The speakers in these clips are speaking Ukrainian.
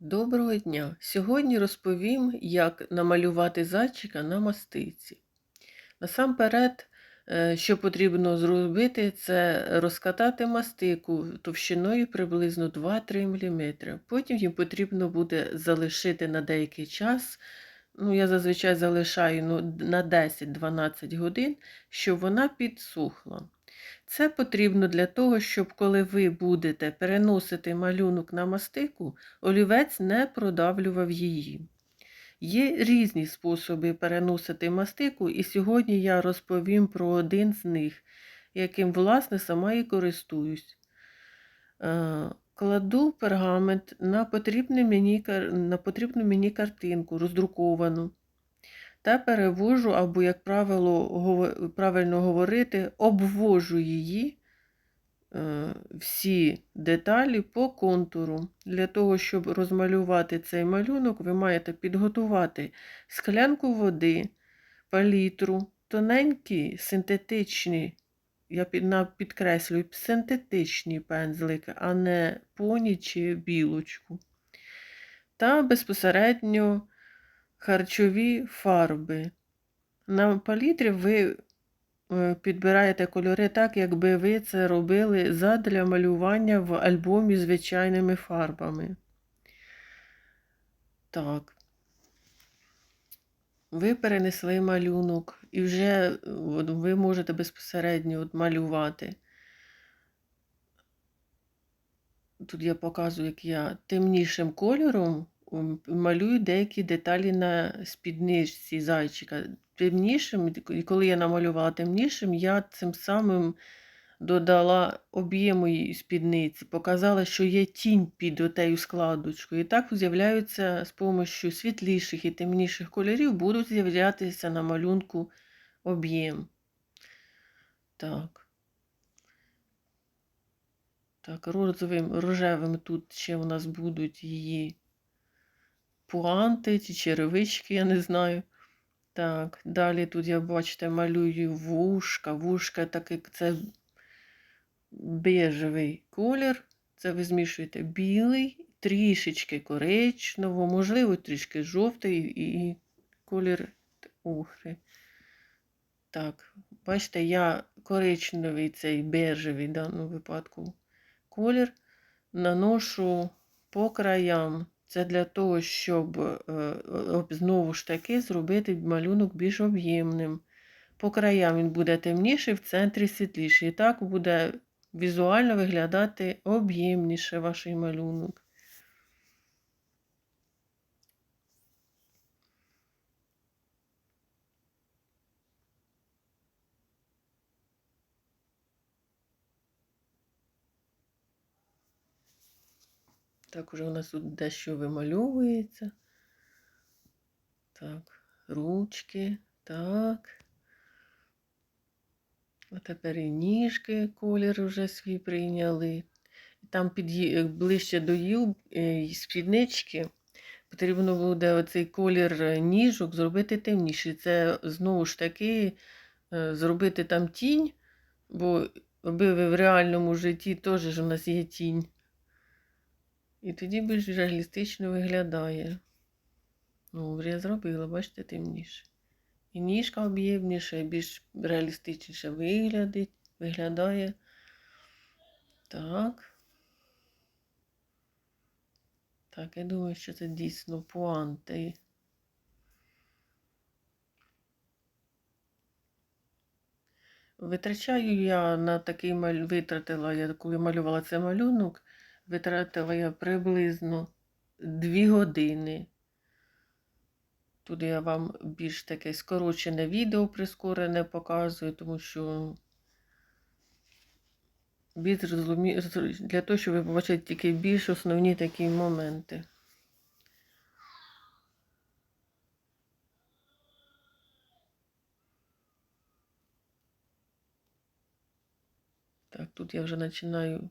Доброго дня! Сьогодні розповім, як намалювати зайчика на мастиці. Насамперед, е, що потрібно зробити, це розкатати мастику товщиною приблизно 2-3 мм. Потім їм потрібно буде залишити на деякий час. Ну, я зазвичай залишаю ну, на 10-12 годин, щоб вона підсохла. Це потрібно для того, щоб коли ви будете переносити малюнок на мастику, олівець не продавлював її. Є різні способи переносити мастику, і сьогодні я розповім про один з них, яким, власне, сама і користуюсь. Е, Кладу пергамент на потрібну мені, на потрібну мені картинку, роздруковану, та перевожу, або, як правило, правильно говорити, обвожу її е, всі деталі по контуру. Для того, щоб розмалювати цей малюнок, ви маєте підготувати склянку води, палітру, тоненькі синтетичні, я під- підкреслюю, синтетичні пензлики, а не поні чи білочку. Та безпосередньо харчові фарби. На палітрі ви е, підбираєте кольори так, якби ви це робили задля малювання в альбомі звичайними фарбами. Так. Ви перенесли малюнок і вже е, ви можете безпосередньо от малювати. Тут я показую, як я темнішим кольором малюю деякі деталі на спідничці зайчика. Темнішим, і коли я намалювала темнішим, я цим самим додала об'єму її спідниці, показала, що є тінь під отею складочкою. І так з'являються з допомогою світліших і темніших кольорів, будуть з'являтися на малюнку об'єм. Так. Так, розовим, рожевим тут ще у нас будуть її пуанти чи черевички, я не знаю. Так, далі тут я, бачите, малюю вушка. Вушка такий, це бежевий колір. Це ви змішуєте білий, трішечки коричневого, можливо, трішки жовтий і колір охри. Так, бачите, я коричневий цей бежевий в даному випадку колір наношу по краям. Це для того, щоб е, знову ж таки зробити малюнок більш об'ємним. По краям він буде темніший, в центрі світліший. І так буде візуально виглядати об'ємніше ваш малюнок. Так, уже у нас тут дещо вимальовується. Так, ручки, так. А тепер і ніжки колір вже свій прийняли. Там під, ближче до юб е, й спіднички потрібно буде оцей колір е, ніжок зробити темніший. Це знову ж таки е, зробити там тінь, бо ви в реальному житті теж у нас є тінь. І тоді більш реалістично виглядає. Ну, я зробила, бачите, темніше. І ніжка об'ємніша, більш реалістичніше виглядить, виглядає. Так. Так, я думаю, що це дійсно пуанти. Витрачаю я на такий маль... витратила, я коли малювала цей малюнок, витратила я приблизно 2 години. Тут я вам більш таке скорочене відео прискорене показую, тому що для того, щоб ви побачили тільки більш основні такі моменти. Так, тут я вже починаю.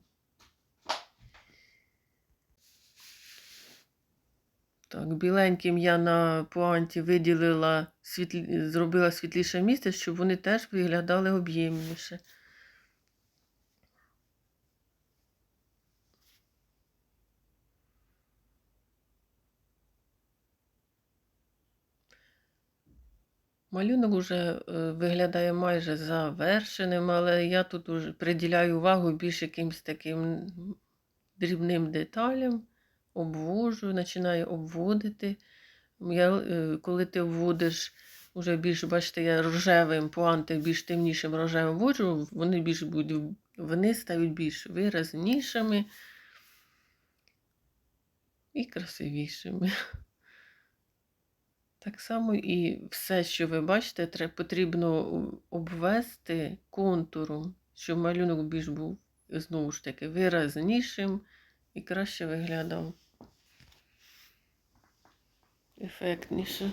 Так, Біленьким я на пуанті виділила, світлі, зробила світліше місце, щоб вони теж виглядали об'ємніше. Малюнок вже е, виглядає майже завершеним, але я тут уже приділяю увагу більш якимсь таким дрібним деталям обвожу, починаю обводити. Я, е, коли ти вводиш уже більш, бачите, я рожевим пуанти більш темнішим рожевим вводжу, вони більш будуть, вони стають більш виразнішими і красивішими. Так само і все, що ви бачите, потрібно обвести контуром, щоб малюнок більш був знову ж таки виразнішим і краще виглядав. Ефектніше.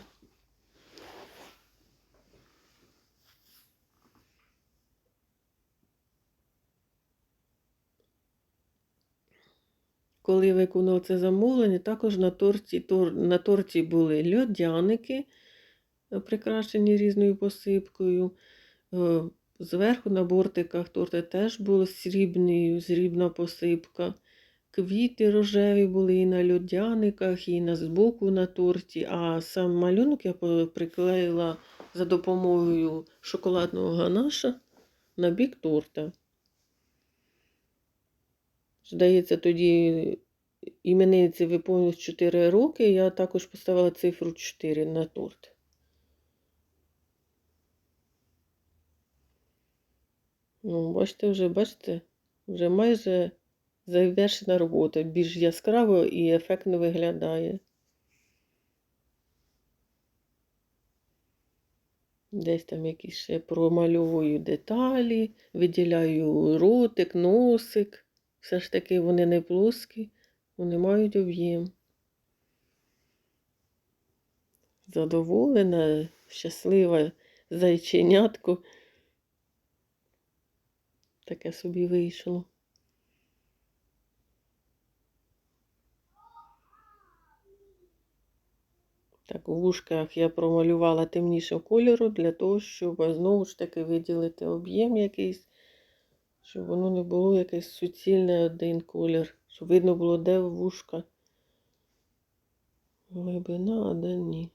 Коли я виконував це замовлення, також на торті, тор, на торті були льодяники, е, прикрашені різною посипкою. Е, Зверху на бортиках торти теж була срібна посипка. Квіти рожеві були і на льодяниках, і на збоку на торті. А сам малюнок я приклеїла за допомогою шоколадного ганаша на бік торта. Здається, тоді іменинниці виповнилось 4 роки, я також поставила цифру 4 на торт. Ну, бачите, вже, бачите, вже майже завершена робота. Більш яскраво і ефектно виглядає. Десь там якісь ще промальовую деталі, виділяю ротик, носик. Все ж таки вони не плоскі, вони мають об'єм. Задоволена, щаслива зайченятко. Таке собі вийшло. Так, у вушках я промалювала темнішого кольору для того, щоб знову ж таки виділити об'єм якийсь, щоб воно не було якесь суцільне один колір, щоб видно було, де вушка глибина, а де ні.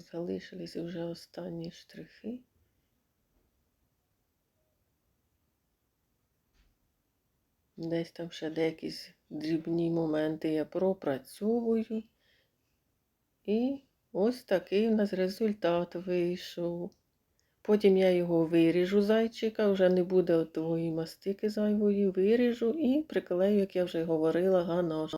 Залишились вже останні штрихи. Десь там ще деякі дрібні моменти я пропрацьовую. І ось такий у нас результат вийшов. Потім я його виріжу зайчика, вже не буде твоєї мастики зайвої, виріжу і приклею, як я вже говорила, ганаш.